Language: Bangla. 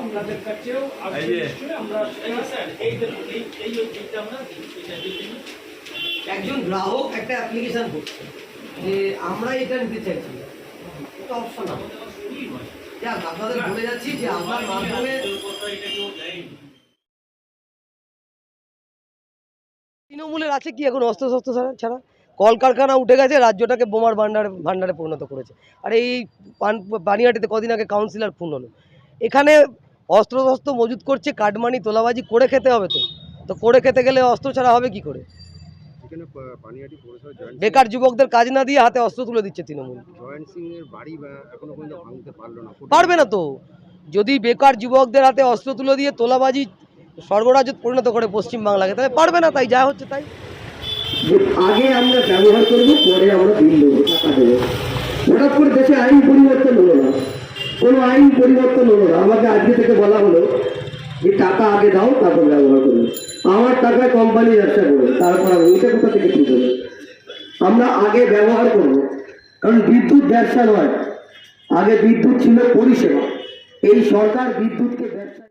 আপনাদের কাছেও আমরা একজন গ্রাহক একটা অ্যাপ্লিকেশন করছে যে আমরা এটা নিতে চাইছি। এটা অপশন যাক আপনাদের বলে যাচ্ছি যে আপনার মাধ্যমে তৃণমূলের আছে কি এখন অস্ত্র শস্ত্র ছাড়া ছাড়া? কলকারখানা উঠে গেছে রাজ্যটাকে বোমার ভান্ডারে ভান্ডারে পরিণত করেছে। আর এই পান পানিহাটিতে কদিন আগে কাউন্সিলর খুন হলো। এখানে অস্ত্র শস্ত্র মজুত করছে কাটমানি তোলাবাজি করে খেতে হবে তো। তো করে খেতে গেলে অস্ত্র ছাড়া হবে কি করে? এখানে পা- পানিহাটি পৌরসভা জয়েন্ট বেকার যুবকদের কাজ না দিয়ে হাতে অস্ত্র তুলে দিচ্ছে তৃণমূল। জয়েন্ট সিং এর বাড়ি বা এখনও পর্যন্ত ভাঙতে পারল না। পারবে না তো। যদি বেকার যুবকদের হাতে অস্ত্র তুলে দিয়ে তোলাবাজি স্বর্গরাজ্য পরিণত করে পশ্চিমবাংলাকে তাহলে পারবে না তাই যা হচ্ছে তাই। আগে আমরা ব্যবহার করব পরে আমরা বিল দেবো টাকা দেবো। হঠাৎ করে দেশে আইন পরিবর্তন হলো না। কোনো আইন পরিবর্তন হলো না। আমাকে আজকে থেকে বলা হলো যে টাকা আগে দাও, তারপর ব্যবহার করবে আমার টাকায় কোম্পানি ব্যবসা করবে তারপর আমি ওইটা কোথা থেকে হবে আমরা আগে ব্যবহার করব, কারণ বিদ্যুৎ ব্যবসা নয়, আগে বিদ্যুৎ ছিল পরিষেবা। এই সরকার বিদ্যুৎকে ব্যবসা